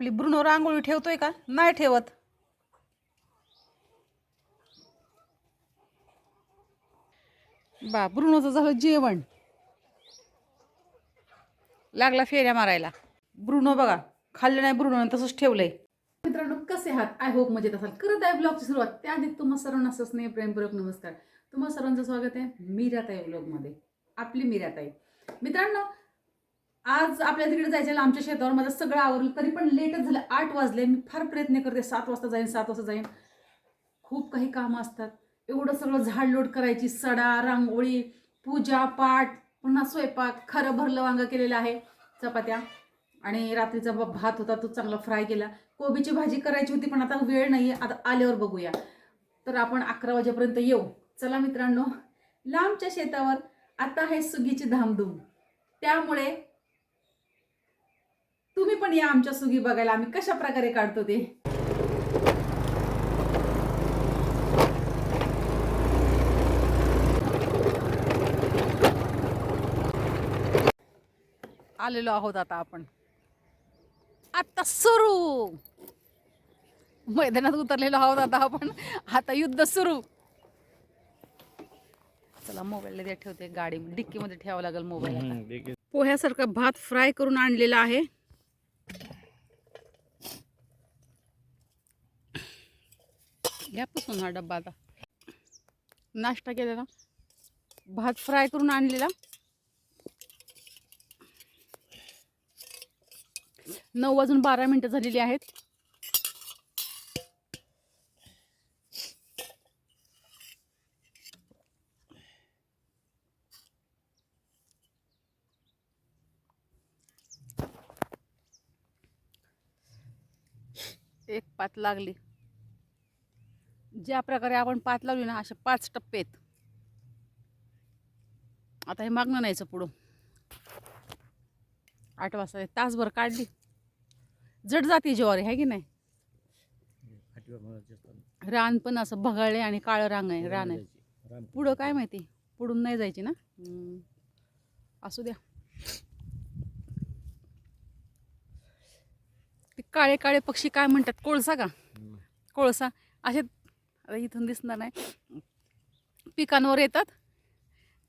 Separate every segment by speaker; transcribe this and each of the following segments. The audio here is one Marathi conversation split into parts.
Speaker 1: आपली ब्रुनो रांगोळी ठेवतोय का? नाही ठेवत. बा ब्रुनोचं झालं जेवण. लागला फेऱ्या मारायला. ब्रुनो बघा खाल्लं नाही ब्रुनो तसंच ठेवलंय. मित्रांनो कसे आहात? आय होप मजेत असाल. करत आहे ब्लॉगची सुरुवात. त्याआधी तुम्हा सर्वांना ससने प्रेमपूर्वक नमस्कार. तुम्हा सर्वांचं स्वागत आहे मीराताई ब्लॉगमध्ये आपली मीराताई. मित्रांनो आज आपल्या तिकडे जायचं आहे आमच्या शेतावर माझं सगळं आवरलं तरी पण लेटच झालं आठ वाजले मी फार प्रयत्न करते सात वाजता जाईन सात वाजता जाईन. खूप काही कामं असतात. एवढं सगळं झाड लोट करायची सडा रांगोळी पूजा पाठ पुन्हा स्वयंपाक खरं भरलं वांग केलेलं आहे चपात्या. आणि रात्रीचा भात होता तो चांगला फ्राय केला. कोबीची भाजी करायची होती पण आता वेळ नाही आता आल्यावर बघूया. तर आपण अकरा वाजेपर्यंत येऊ. चला मित्रांनो लांबच्या शेतावर आता आहे सुगीची धामधूम. त्यामुळे तुम्ही पण या आमच्या सुगी बघायला. आम्ही कशा प्रकारे काढतो ते? आलेलो आहोत आता आपण. आता सुरू! मैदानात उतरलेलो आहोत आता आपण. आता युद्ध सुरू! चला मोबाईल ठेवते. गाडी डिक्कीमध्ये ठेवावं लागेल मोबाईल. पोह्यासारखा भात फ्राय करून आणलेला आहे. घ्या पुसून हा डब्बा आता. नाश्ता केलेला भात फ्राय करून आणलेला. नऊ वाजून बारा मिनटं झालेली आहेत. एक पात लागली. ज्या प्रकारे आपण पात लावली ना असे पाच टप्पे आहेत. आता हे मागणं नाहीचं पुढं. आठ वाजता तासभर काढली. जड जाती ज्वारी आहे की नाही? रान पण असं भगाळले आणि काळं रांग आहे रान आहे. पुढं काय माहिती? पुढून नाही जायची ना. असू द्या. ते काळे काळे पक्षी काय म्हणतात? कोळसा का? कोळसा. असे आता इथून दिसणार नाही. पिकांवर येतात.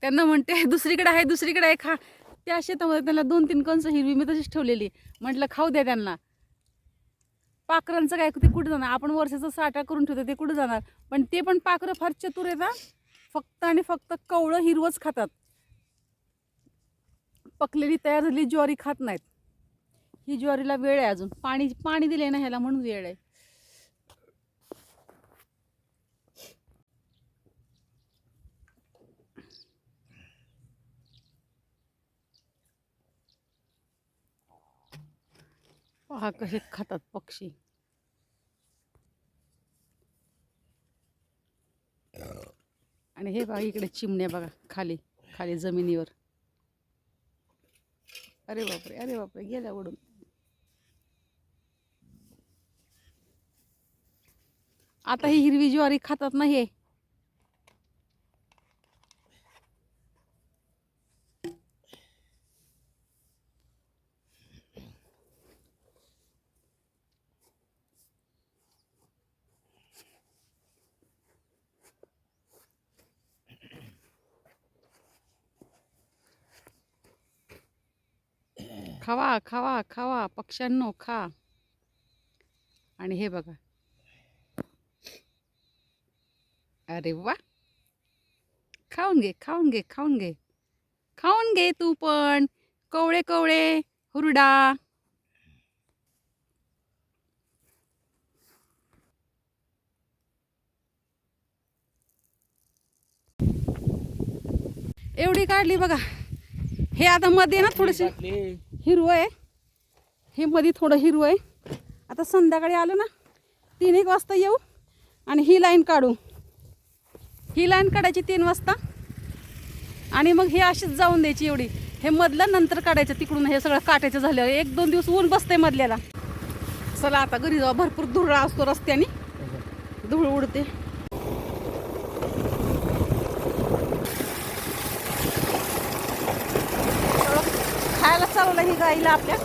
Speaker 1: त्यांना म्हणते दुसरीकडे आहे दुसरीकडे आहे खा. त्या शेतामध्ये त्यांना दोन तीन कंस हिरवी मी तशीच ठेवलेली म्हटलं खाऊ द्या त्यांना. पाखरांचं काय ते कुठं जाणार? आपण वर्षाचा साठा करून ठेवतो ते कुठं जाणार? पण ते पण पाखरं फार चतुर येतात फक्त आणि फक्त कवळं हिरवंच खातात. पकलेली तयार झालेली ज्वारी खात नाहीत. ही ज्वारीला वेळ आहे अजून. पाणी पाणी दिले ना ह्याला म्हणून वेळ आहे. पहा कसे खातात पक्षी. आणि हे बघा इकडे चिमण्या बघा खाली खाली जमिनीवर. अरे बापरे अरे बापरे गेल्या उडून आता ही हिरवी ज्वारी खातात ना खावा खावा खावा पक्ष्यांनो खा. आणि हे बघा. अरे वा! खाऊन घे खाऊन घे खाऊन घे. खाऊन घे तू पण. कवळे कवळे हुरडा. एवढी काढली बघा. हे आता मध्ये ना थोडेसे हिरवं आहे. हे मध्ये थोडं हिरवं आहे. आता संध्याकाळी आलं ना तीन एक वाजता येऊ आणि ही लाईन काढू. ही लाईन काढायची तीन वाजता आणि मग हे अशीच जाऊन द्यायची एवढी. हे मधलं नंतर काढायचं तिकडून हे सगळं काटायचं झालं एक दोन दिवस ऊन बसतंय मधल्याला. चला आता घरी जाऊ. भरपूर धुरळा असतो रस्त्याने. धूळ उडते. आता ही गाईला आपल्या.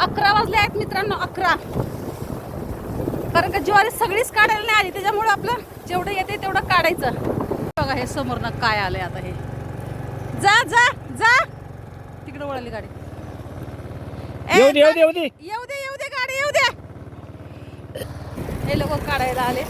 Speaker 1: अकरा वाजले आहेत मित्रांनो अकरा. कारण का ज्वारी सगळीच काढायला नाही आली त्याच्यामुळे आपलं जेवढं येते तेवढं काढायचं. बघा हे समोरनं काय आलंय आता हे. जा जा जा. तिकडे वळली गाडी.
Speaker 2: येऊ दे. येऊ दे
Speaker 1: हे लोक काढायला आले.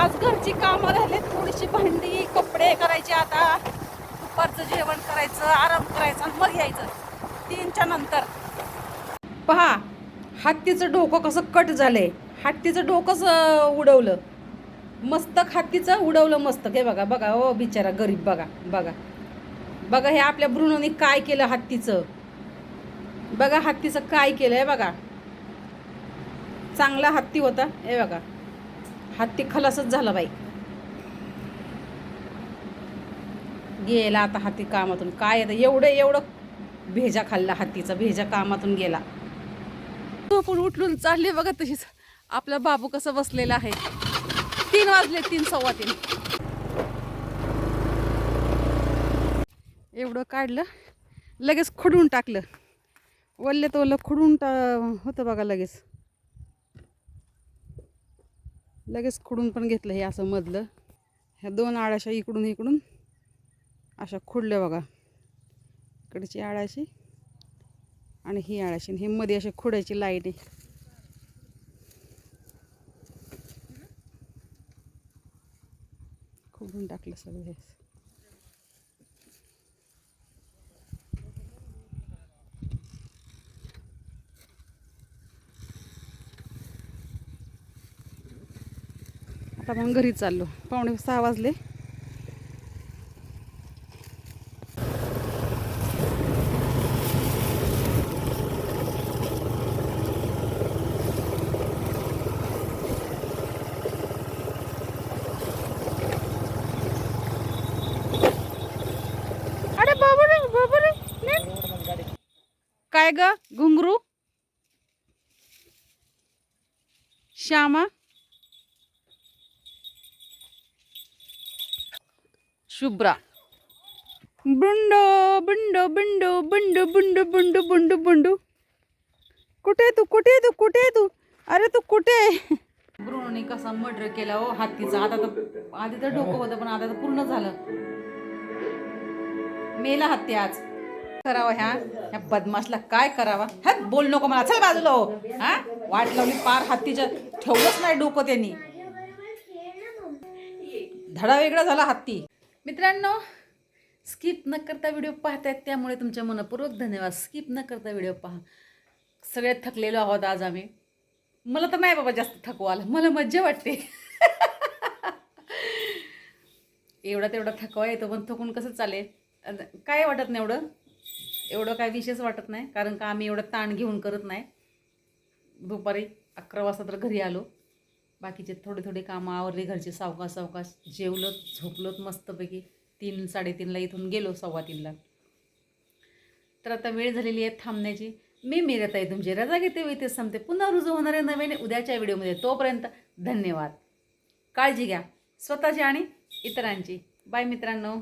Speaker 1: आज घरची कामं राहिले थोडीशी भांडी कपडे करायचे आता. दुपारचं जेवण करायचं आराम करायचा आणि मग यायचं. तीनच्या नंतर. पहा हत्तीचं डोकं कसं कट झालंय. हत्तीचं डोकंच उडवलं. मस्तक हत्तीचं उडवलं मस्तक. हे बघा बघा ओ बिचारा गरीब बघा बघा. बघा हे आपल्या ब्रुनोनी काय केलं हत्तीचं? बघा हत्तीचं काय केलं हे बघा. चांगला हत्ती होता. हे बघा. हत्ती खलासच झाला बाई. गेला आता हत्ती कामातून. काय आता एवढं एवढं भेजा खाल्ला हत्तीचा भेजा कामातून गेला. तो पण उठलून चालले बघा तशीच. आपला बाबू कसं बसलेला आहे. तीन वाजले तीन सव्वा तीन. एवढं काढलं. लगेच खुडून टाकलं. वल्ले तर वल्लं खुडून टा होतं बघा लगेच. लगेच खुडून पण घेतलं हे असं मधलं. ह्या दोन आळ्याशा इकडून इकडून अशा खुडल्या बघा. इकडची आळाशी आणि ही आळाशी हे मध्ये अशी खुडायची लाइट आहे. खुडून टाकलं सगळं हे. आता मग घरी चाललो. पावणे सहा वाजले. अरे रे रे काय ग घुंगरू? श्यामा? शुभ्रा. बुंडो बुंडो बुंडो बुंडो बुंडो बुंडो बुंडो बुंडू. कुठे तू? कुठे तू? कुठे तू? अरे तू कुठे? ब्रुनोने कसा मर्डर केला हो हत्तीचा आता तर आधी तर डोकं होतं पण आता तर पूर्ण झालं. मेला हत्ती आज. करावा ह्या. ह्या बदमाशला काय करावा? ह्यात बोल नको मला. चल बाजूला हो. हा? वाट लावली पार हत्तीच्या. ठेवलंच नाही डोकं त्यांनी. धडा वेगळा झाला हत्ती. मित्रांनो स्किप न करता व्हिडिओ पाहतायत त्यामुळे तुमच्या मनपूर्वक धन्यवाद. स्किप न करता व्हिडिओ पहा. सगळ्यात थकलेलो आहोत आज आम्ही. मला तर नाही बाबा जास्त थकवा आला. मला मज्जा वाटते. एवढा तेवढा थकवा येतो पण थकून कसं चालेल? काय वाटत नाही एवढं? एवढं काय विशेष वाटत नाही कारण का आम्ही एवढं ताण घेऊन करत नाही. दुपारी अकरा वाजता तर घरी आलो. बाकीचे थोडे थोडे कामं आवरले घरचे सावकाश सावकाश जेवलत झोपलोत मस्तपैकी. तीन साडेतीनला इथून गेलो सव्वा तीनला. तर आता वेळ झालेली आहे थांबण्याची. मी मिरत आहे तुमची. रजा घेते इथे संपते पुन्हा रुजू होणारे नवीन उद्याच्या व्हिडिओमध्ये. तोपर्यंत धन्यवाद. काळजी घ्या. स्वतःची आणि इतरांची. बाय मित्रांनो.